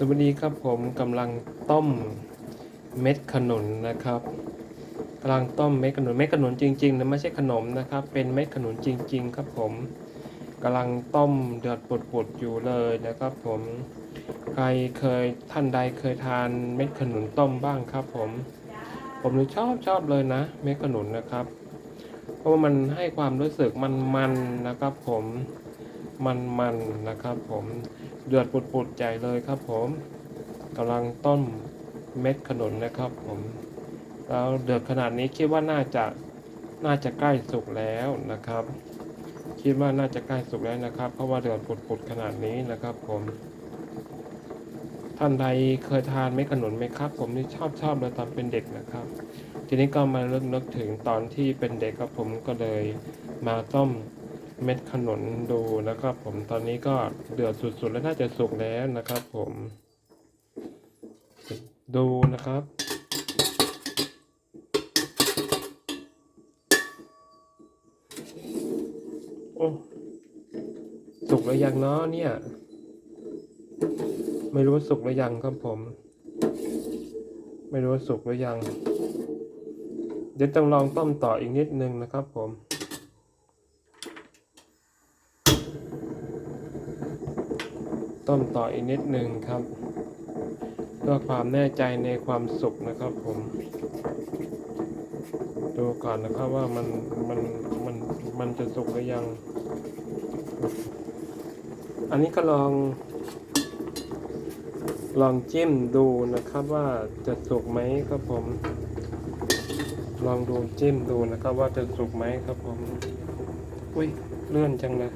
สวัสดีครับผมกำลังต้มเม็ดขนุนนะครับกำลังต้มเม็ดขนุนเม็ดขนุนจริงๆนะไม่ใช่ขนมนะครับ เป็นเม็ดขนุนจริง ๆ ครับผมกำลังต้มเดือดปุดๆอยู่เลยนะครับ ผมใครเคยท่านใดเคยทานเม็ดขนุนต้มบ้างครับ ผม ผมนี่ชอบชอบเลยนะ เม็ดขนุนนะครับ เพราะว่ามันให้ความรู้สึกมันๆนะครับ ผมมันๆนะครับ ผม เดือดปุดๆใจเลยครับผมกำลังต้มเม็ดขนุนนะครับผมแล้วเดือดขนาดนี้คิดว่าน่าจะน่าจะใกล้สุกแล้วนะครับ คิดว่าน่าจะใกล้สุกแล้วนะครับ เพราะว่าเดือดปุดๆขนาดนี้นะครับผมท่านใดเคยทานเม็ดขนุนไหมครับ ผมนี่ชอบชอบเลยตอนเป็นเด็กนะครับ ทีนี้ก็มาเริ่มนึกถึงตอนที่เป็นเด็กครับผมก็เลยมาต้ม เม็ดขนุนดูนะครับ ผมตอนนี้ก็เดือดสุดๆแล้วน่าจะสุกแล้วนะครับ ผมดูนะครับ โอ้สุกแล้วยังเนาะเนี่ย ไม่รู้สุกหรือยังครับผม ไม่รู้สุกหรือยัง เดี๋ยวต้องลองต้มต่ออีกนิดนึงนะครับผม ต้มต่ออีกนิดหนึ่งครับ เพื่อความแน่ใจในความสุกนะครับผม ดูก่อนนะครับว่ามันมันมันมันจะสุกหรือยัง อันนี้ก็ลอง ลองจิ้มดูนะครับว่าจะสุกไหมครับผม ลองดูจิ้มดูนะครับว่าจะสุกไหมครับผม อุ้ยเลื่อนจังเลย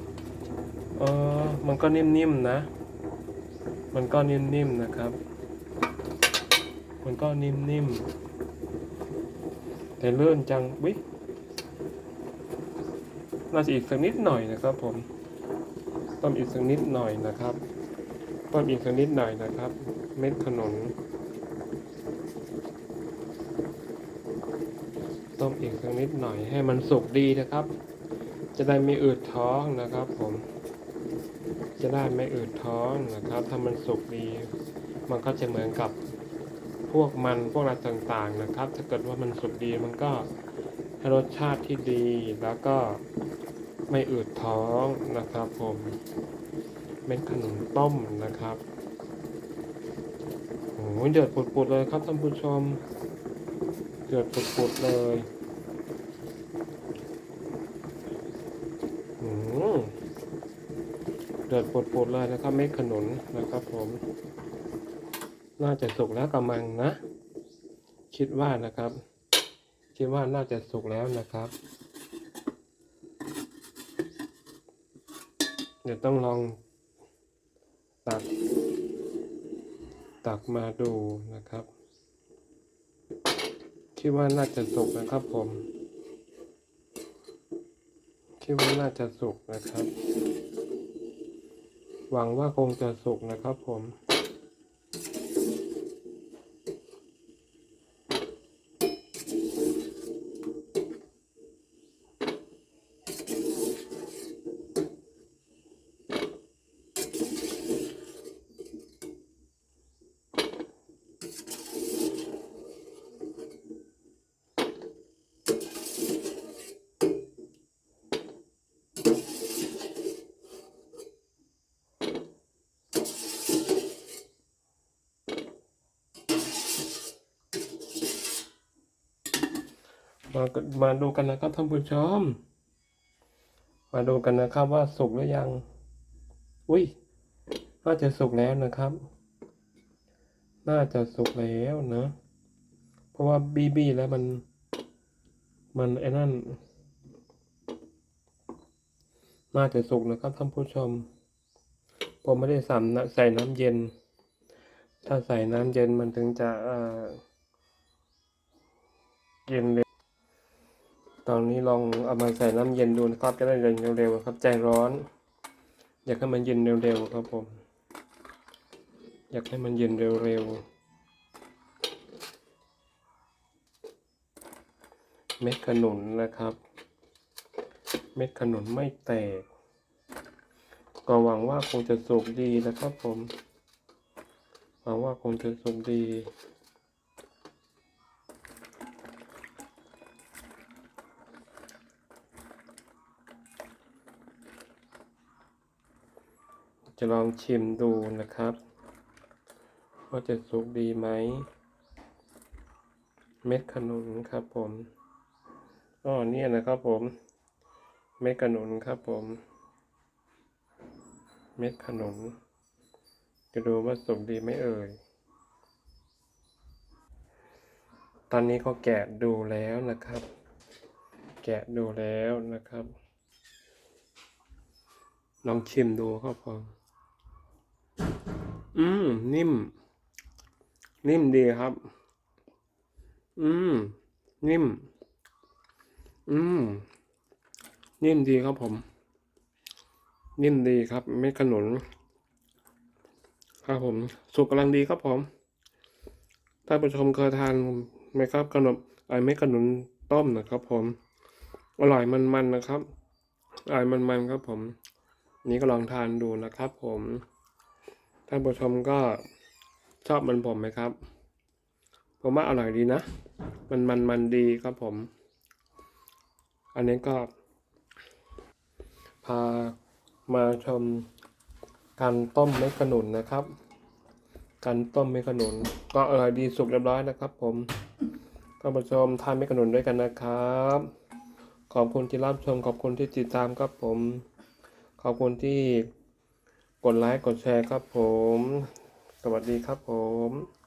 เออมันก็นิ่มๆนะ มันก็นิ่มๆนะครับ มันก็นิ่มๆ แต่เลื่อนจังวิน่าจะอีกสักนิดหน่อยนะครับผม ต้มอีกสักนิดหน่อยนะครับ ต้มอีกสักนิดหน่อยนะครับ เม็ดขนุน ต้มอีกสักนิดหน่อยให้มันสุกดีนะครับ จะได้ไม่อืดท้องนะครับผม จะได้ไม่อืดท้องนะครับ ถ้ามันสุกดี มันก็จะเหมือนกับพวกมันพวกอะไรต่างๆนะครับ ถ้าเกิดว่ามันสุกดีมันก็ให้รสชาติที่ดีแล้วก็ไม่อืดท้องนะครับ ผมเม็ดขนุนต้มนะครับโอ้โหเดือดปุดๆเลยครับท่านผู้ชม เดือดปุดๆเลยอืม เดือดปุดๆเลยนะครับเม็ดขนุนนะครับผม น่าจะสุกแล้วกำมังนะ คิดว่านะครับ คิดว่าน่าจะสุกแล้วนะครับ เดี๋ยวต้องลองตัก ตักมาดูนะครับ คิดว่าน่าจะสุกนะครับผม คิดว่าน่าจะสุกนะครับ หวังว่าคงจะสุกนะครับผม มามาดูกันนะครับท่านผู้ชม มาดูกันนะครับว่าสุกหรือยัง อุ้ย น่าจะสุกแล้วนะครับ น่าจะสุกแล้วนะ เพราะว่าบีบีแล้วมัน มันไอ้นั่น น่าจะสุกนะครับท่านผู้ชม ผมไม่ได้ใส่น้ำใส่น้ำเย็น ถ้าใส่น้ำเย็นมันถึงจะเอ่อเย็นเร็ว ตอนนี้ลองเอามาใส่น้ำเย็นดูนะครับจะได้เย็นเร็วๆครับใจร้อน อยากให้มันเย็นเร็วๆครับผม อยากให้มันเย็นเร็วๆเม็ดขนุนนะครับ เม็ดขนุนไม่แตก ก็หวังว่าคงจะสุกดีนะครับผม หวังว่าคงจะสุขดี จะลองชิมดูนะครับว่าจะสุกดีไหม เม็ดขนุนครับผมอ๋อเนี่ยนะครับผม เม็ดขนุนครับผม เม็ดขนุนจะดูว่าสุกดีไหมเอ่ย ตอนนี้เขาแกะดูแล้วนะครับ แกะดูแล้วนะครับ ลองชิมดูครับผม อืม นิ่ม นิ่มดีครับ อืม นิ่ม อืม นิ่มดีครับผม นิ่มดีครับเม็ดขนุน ครับผม สุกกำลังดีครับผมท่านผู้ชมเคยทานไหมครับขนมไอ้เม็ดขนุนต้มนะครับผม อร่อยมันๆนะครับอร่อยมันๆครับผม นี่ก็ลองทานดูนะครับผม ท่านผู้ชมก็ชอบมันผมไหมครับ ผมว่าอร่อยดีนะ มันมันมันดีครับผม อันนี้ก็ พามาชมการต้มเม็ดขนุนนะครับ การต้มเม็ดขนุน ก็อร่อยดีสุกเรียบร้อยนะครับ ผมท่านผู้ชมทานเม็ดขนุนด้วยกันนะครับ ขอบคุณที่รับชมขอบคุณที่ติดตามครับผม ขอบคุณที่ กดไลค์กดแชร์ครับผม สวัสดีครับผม